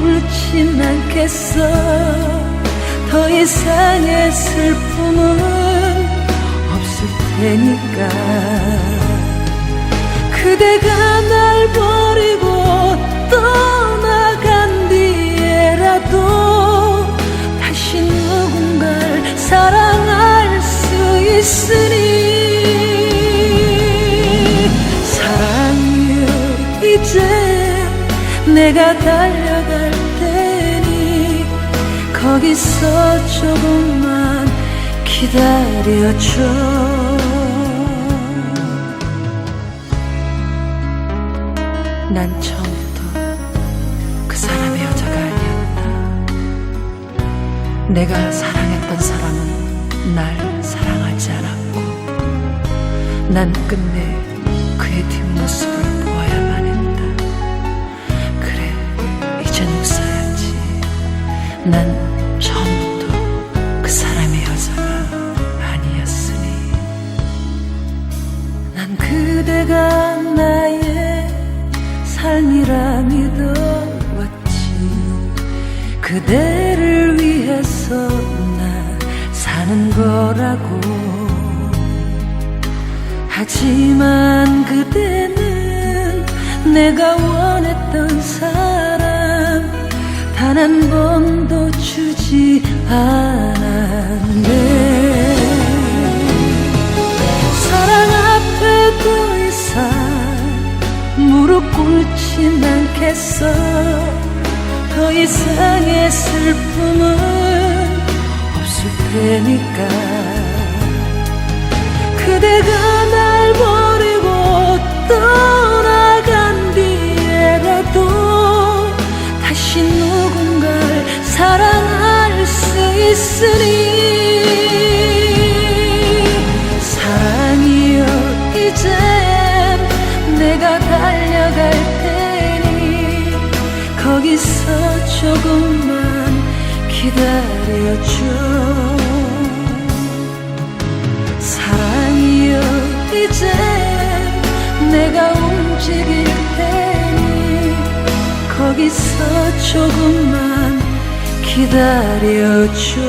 꿇진 않겠어. 더 이상의 슬픔은 없을 테니까. 그대가 내가 달려갈 테니 거기서 조금만 기다려줘 난 처음부터 그 사람의 여자가 아니었다. 내가 사랑했던 사람은 날 사랑하지 않았고, 난 끝내 그의 뒷모습을 난 처음부터 그 사람의 여자가 아니었으니. 난 그대가 나의 삶이라 믿어왔지 그대를 위해서 나 사는 거라고 하지만 그대는 내가 원했던 사람 단한 번도 주지 않았네. 사랑 앞에 더 이상 무릎 꿇진 않겠어. 더 이상의 슬픔은 없을 테니까. 그대가 날 거기서 조금만 기다려줘. 사랑이여 이제 내가 움직일 테니 거기서 조금만 기다려줘